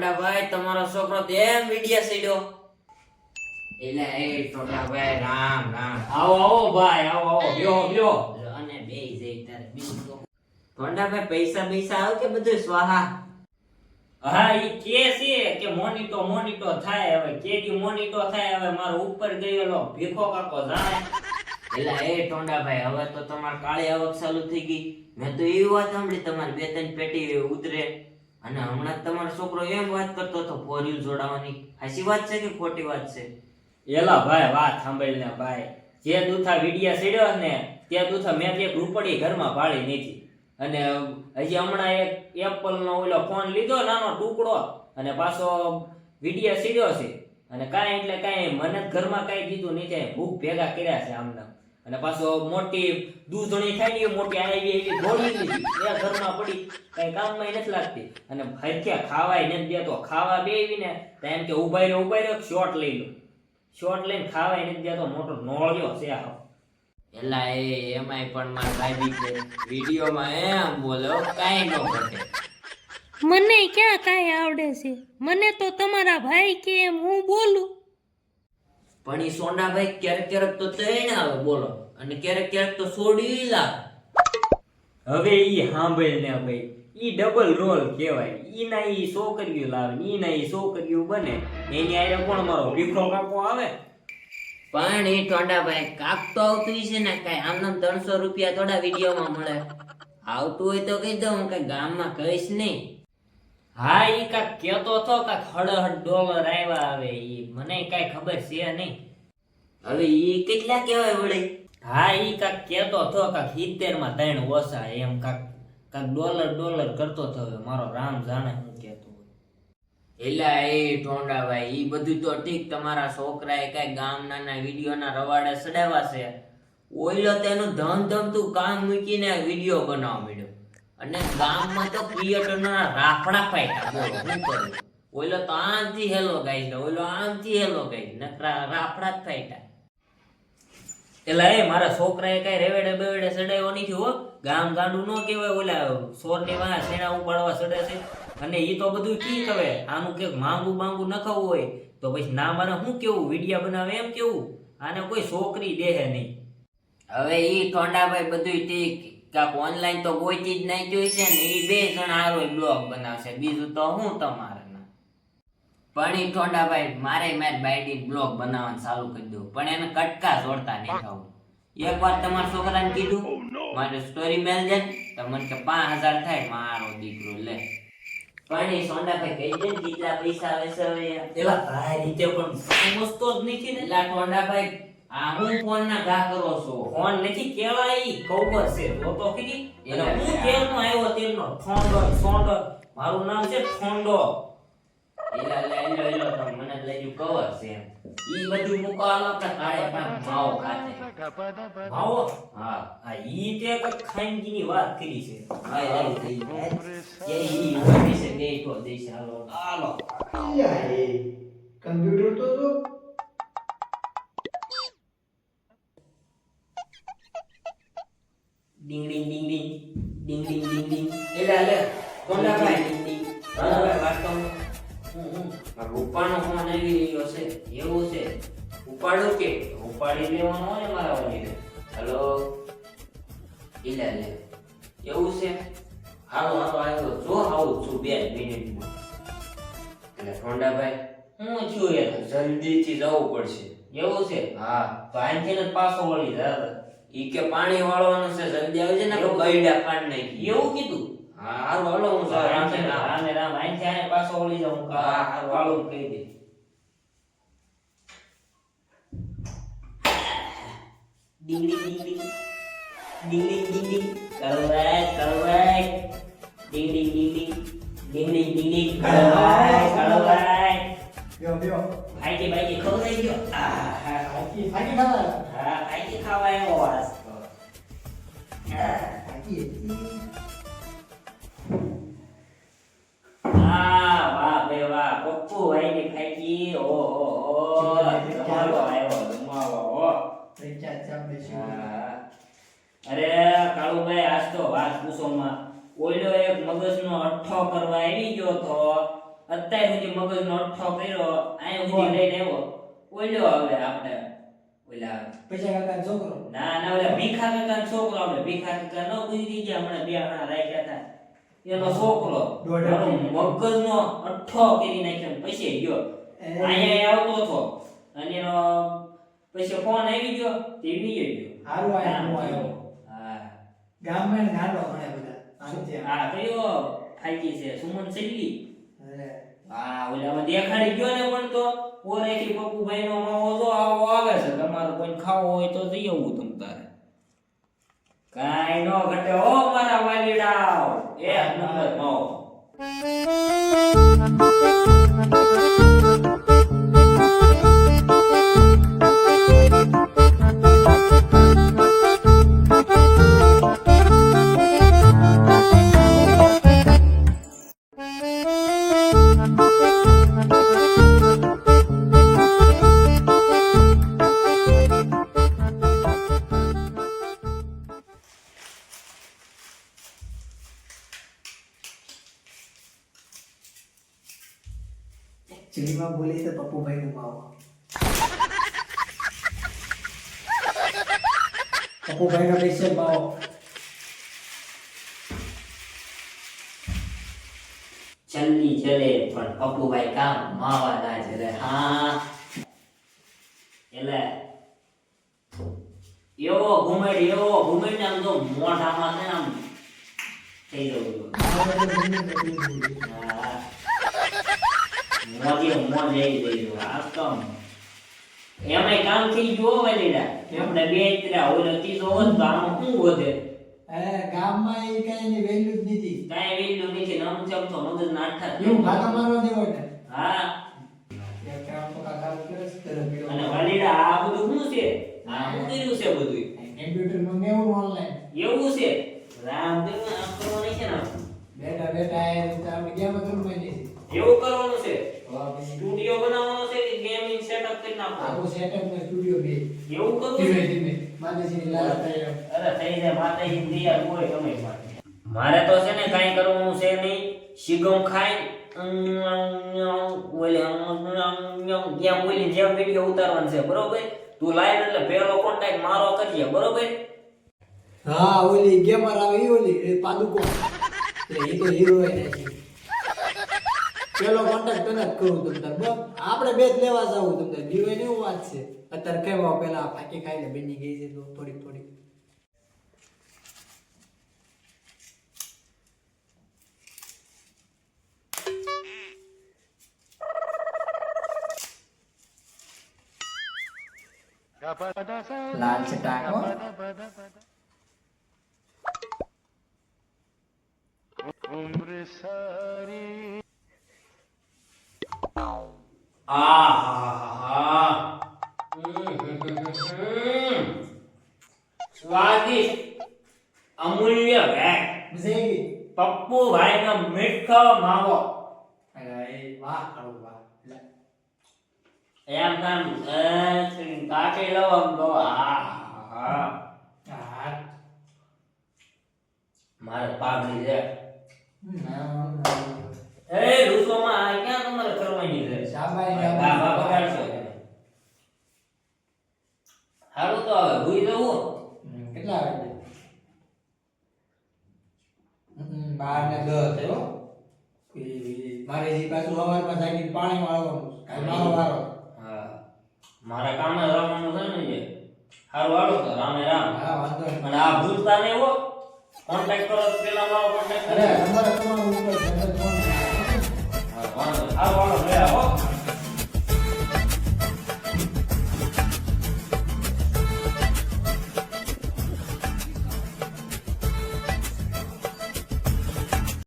ટોંડાભાઈ તમારો છોકરો તો વિડિયા સીડ્યો. એટલે એ ટોંડાભાઈ રામ રામ. આવો આવો ભાઈ આવો આવો. બ્યો બ્યો અને બે જઈ તારે બીજું તો ટોંડાભાઈ પૈસા પૈસા આવ કે બધું સ્વાહા? હા ઈ કે છે કે મોનીટો મોનીટો થાય હવે. કેદી મોનીટો થાય હવે. મારો ઉપર ગયેલો ભીખો કાકો જાય એટલે એ ટોંડાભાઈ હવે તો તમારે કાળી આવક ચાલુ થઈ ગઈ. મેં તો એવી વાત સાંભળી તમારી બે ત્રણ પેટી ઉતરે. અને હમણાં તમારો છોકરો એમ વાત કરતો હતો વ્હીલ જોડાવાની. હાસી વાત છે કે ખોટી વાત છે? એલા ભાઈ, વાત સાંભળી ને ભાઈ. જે દૂથા વિડિયા સીડ્યો ને તે દૂથા મેં એક રૂપડી ઘરમાં પાડી નથી અને હજી હમણાં એક એપલ નો ઓલો ફોન લીધો, નાનો ટુકડો, અને પાછો વિડિયા સીડ્યો છે. અને કાંઈ એટલે કાંઈ મને ઘરમાં કાંઈ દીધું નહીં ભૂખ ભેગા કર્યા છે આમના. અને પાછો મોટી દૂધણી થાય ગઈ મોટી આવી એવી ગોળી લીધી. એ ઘરમાં પડી. કઈ કામમાં નથી લાગતી. અને હરખ્યા ખાવાય નથી દેતો ખાવા બેવીને તો એમ કે ઊભા રહ્યો ઊભા રહ્યો શોર્ટ લઈ લો. શોર્ટ લઈને ખાવાય નથી દેતો મોટો નોળ્યો છે આ એલા એ એમાંય પણ મારા ભાઈ છે વિડીયોમાં એમ બોલો કાંઈ ન ઘટે. મને ક્યાં કાંઈ આવડે છે? મને તો તમારા ભાઈ કે એમ હું બોલું? પણ એ સોંડાભાઈ ક્યારેક ક્યારેક તો ત્રણ આવે બોલો. અને ક્યારેક ક્યારેક તો સોડી લાવે હવે ઈ સાંભળ ને ભાઈ ઈ ડબલ રોલ કહેવાય. એ ના ઈ છોકરીઓ લાવે એ ના ઈ છોકરીઓ બને. એની આરે કોણ મારો વિખરો કાકો આવે? પણ એ ટોંડાભાઈ કાક તો આવતું છે ને કાંઈ આમ ત્રણસો રૂપિયા થોડા વિડીયોમાં મળે. આવતું હોય તો કહી દઉં હું કઈ ગામમાં કહીશ નહીં. હા ઈ કાક કેતો તો કાક હળહળ ડોલર આવ્યા આવે ઈ મને કઈ ખબર છે નહીં. હવે ઈ કેટલા કહેવાય વળી? હા ઈ કાક કેતો તો કાક 70 માં ત્રણ ઓછા એમ કાક કાક ડોલર ડોલર કરતો તો મારો રામ જાણે હું કેતો એલા એ ટોંડાભાઈ ઈ બધું તો ઠીક તમારા છોકરાએ કઈ ગામના ના વિડીયોના રવાડે ચડાવ્યા છે. ઓઈલો તેનું ધમ ધમતું કામ મૂકીને વીડિયો બનાવવા માંડ્યો. અને ગામમાં તો ક્રિએટરના રાફડા ફાટ્યા બોલો શું કરું. ઓઈલો તો આમથી હેલો ગાઈસ ને ઓઈલો આમથી હેલો ગાઈસ ને રાફડા જ ફાટ્યા એલા એ મારા છોકરાએ કઈ રેવેડે બેવેડે સડાયો નથી હો. ગામ ગાંડું નો કહેવાય ઓલા સોરની વાહ સેના ઉપાડવા સડે છે. અને એ તો બધું કી હવે. આનું કે માંગુ માંગુ નખાવું હોય તો પછી ના મને શું કેવું? વિડિયા બનાવે એમ કેવું? આને કોઈ છોકરી દેહે નહીં. હવે એ ટોંડાભાઈ બધું ઠીક. કાક ઓનલાઈન તો ગોઈતી જ જોઈ છે ને એ બે જણ હારો બ્લોગ બનાવશે. બીજું તો હું તમારે પણ એ ઠોંડાભાઈ મારે મારી બાઈડી બ્લોગ બનાવવાનું ચાલુ કરી દઉં પણ એને કટકા જોડતા નહીં ખાવું એક વાર તમારા છોકરાને કીધું મારે સ્ટોરી મેલ દે તો મને કે પાંચ હજાર થાય મારો દીકરો લે. પણ એ સોંડાભાઈ કહી દે કેટલા પૈસા લેશે એવા ભાઈ રીતે પણ સમજતો જ નથી ને. એટલા ઠોંડાભાઈ આ હું ફોન ના ઘા કરો છો? ફોન નથી કેવાય ઈ છે. તો તો ખરી એટલે હું તેલ નો આવ્યો તેલ નો ફોંડો. મારું નામ છે ફોંડો. એલા લેલો એલો પણ મને લઈ કવર છે ઈ બધું મુકાલ આપણે કાળે પણ માવો ખાતે. માવો? હા. આ ઈ તે કઈ ખાનગી ની વાત કરી છે. હા હાલ થઈ કે ઈ ઓફિસે ગઈ તો દેશ હાલો. હાલો. કમ્પ્યુટર તો જો ding ding ding. Ding ding ding ડિંગ ડિંગ એલા લે કોંડાભાઈ ding ડિંગ કોંડાભાઈ વાત કહું હું હું રૂપાનો ફોન આવી રહ્યો છે એવું છે ઉપાડું કે ઉપાડી લેવાનો હોય મારા વાલીને હલો એલા લે એવું છે હાલો હાલો આવ્યો જો આવું છું બે મિનિટમાં એટલે કોંડાભાઈ હું છું એ જલ્દીથી જવું પડશે એવું છે હા તો આનથી પાછો વળી જાય ઈ કે પાણી વાળવાનું છે જલ્દી આવજે ને તો બૈડા પાણી નાખી એવું કીધું? હા હાર વાળો હું સર રામ ને રામ ને રામ. આઈ ત્યાં પાછો ઓળી જાઉં. કા હાર વાળો કહી દે. ડીંગડી ડીંગડી ડીંગડી ડીંગડી કરવાય કરવાય ડીંગડી ડીંગડી ડીંગડી ડીંગડી કરવાય કરવાય યો યો. ભાઈજી ભાઈજી ખવડાવી ગયો આ હા ખાવા ભાઈજી ખાવા આવ્યો વાસ હા વાહ બે વાહ પપ્પુ ભાઈજી ઓ જમાડો આવ્યો જમાડો હા. અરે કાળુભાઈ આજ તો વાત પૂછોમાં ઓલો એક મગજનો અઠ્ઠો કરવા આવી ગયો તો અત્યાર સુધી મગજનો અઠ્ઠો કર્યો અહીંયા સુધી લઈને આવ્યો. ઓલ્યો હવે આપણે ઓલા પૈસા કાકા છોકરો? ના ના ઓલા ભીખા કાકા છોકરો આપણે ભીખા કાકા ન ગુજરી ગયા હમણાં બે આણા રાખ્યા હતા. એનો છોકરો. મગજનો અઠ્ઠો કરી નાખ્યો પછી ગયો. અહીંયા આવતો હતો. અને એનો પછી ફોન આવી ગયો તે આવી ગયો. હારું આવ્યો. હું. આયો. ગામમાં નાનો ઘણા બધા. હા કયો ફાઈકી છે સુમન સેલી અરે, હા ઓલામાં દેખાડી ગયો ને પણ તો ઓરેથી પપ્પુભાઈ નો માવો જો આવો આવે છે. તમારે કોઈ ખાવો હોય તો જઈ આવું તમ તારે. કાઈ નો ઘટે ઓ મારા વાલીડાઓ. એક નંબર માવો ચીડીમાં બોલી તો પપ્પુભાઈ નું માવો. પપ્પુભાઈ નો સ્પેશિયલ માવો. જલ્દી ચલે પણ પપ્પુભાઈ કામ માવા ના ચલે હા. એટલે એવો ઘુમેડ એવો ઘુમેડ ને આમ તો મોઢામાં ને આમ થઈ જવું હા મોજે મોજ આવી ગઈ આ તો આમ. કામ થઈ ગયું વલીડા. આપણે બે ત્રણ ઓલો ત્રીજો હોત તો આમાં શું વધે? અરે ગામમાં એ કઈ ની વેલ્યુ જ નથી. કઈ વેલ્યુ નથી નામ ચમ તો મગજ નાઠા હું ભાગા મારવા દેવો હા. કામ. અને વાલીડા આ બધું શું છે? આ શું કર્યું છે બધું કમ્પ્યુટરમાં મેવું ઓનલાઈન એવું છે? રામ દેવ આમ કરવાનું છે ને બેટા બેટા એ તો આપણે જ છે એવું કરવાનું છે? સ્ટુડિયો બનાવવાનો છે કે ગેમિંગ સેટઅપ કરી નાખો આખો સેટઅપ ને સ્ટુડિયો બે. એવું કરું ધીમે ધીમે. માતાજીની લાલ થાય એમ. અરે થઈ જાય. માતાજી તૈયાર કોઈ સમય માટે મારે તો છે ને કાઈ કરવાનું છે નહીં. શીગમ ખાઈ ઓલે બોલી જેમ વીડિયો ઉતારવાનું છે. બરોબર? તું લાઈવ એટલે પહેલો કોન્ટેક્ટ મારો કરીએ બરોબર? હા ઓલી ગેમર આવે ઓલી એ પાદુકો. એટલે ઈ તો હીરો પેલો કોન્ટેક્ટ તને જ કરું તમ તાર બસ આપણે બે જ લેવા જાવું તમ તાર જીવે એવું વાત છે. અત્યારે કહેવા પેલા ફાકી ખાઈને બની ગઈ છે તો થોડીક થોડીક. લાલ ચટાકો આહાહા. સ્વાદિષ્ટ અમૂલ્ય ભેટ ભાઈ આવી ગઈ. પપ્પુ ભાઈનો મીઠો માવો. અરે વાહ કાળુ વાહ. એમ એ, કાઢી લઉં આમ તો આહાહા. મારે પાઘડી છે. એ રૂસોમાં આ ક્યાં તમારે કરવાની? બા- બા બગાડશો હારું તો હવે ભૂઈ જવું. કેટલા વાગે? બાર ને દસ થયો મારે જે પાછું સવારમાં જાગીને પાણી વાળવાનું. કાંઈ મારો વારો હા. મારા કામે રમવાનું છે ને જે હારું વાળો તો રામે રામ. હા વાંધો અને આ ભૂલતા નહીં હો. કોન્ટેક્ટ કરો પેલા મારો કોન્ટેક્ટ અરે તમારે તમારો ઉપર ફોન કરો. હા વાંધો નહીં. હારું હાલો ગયા હો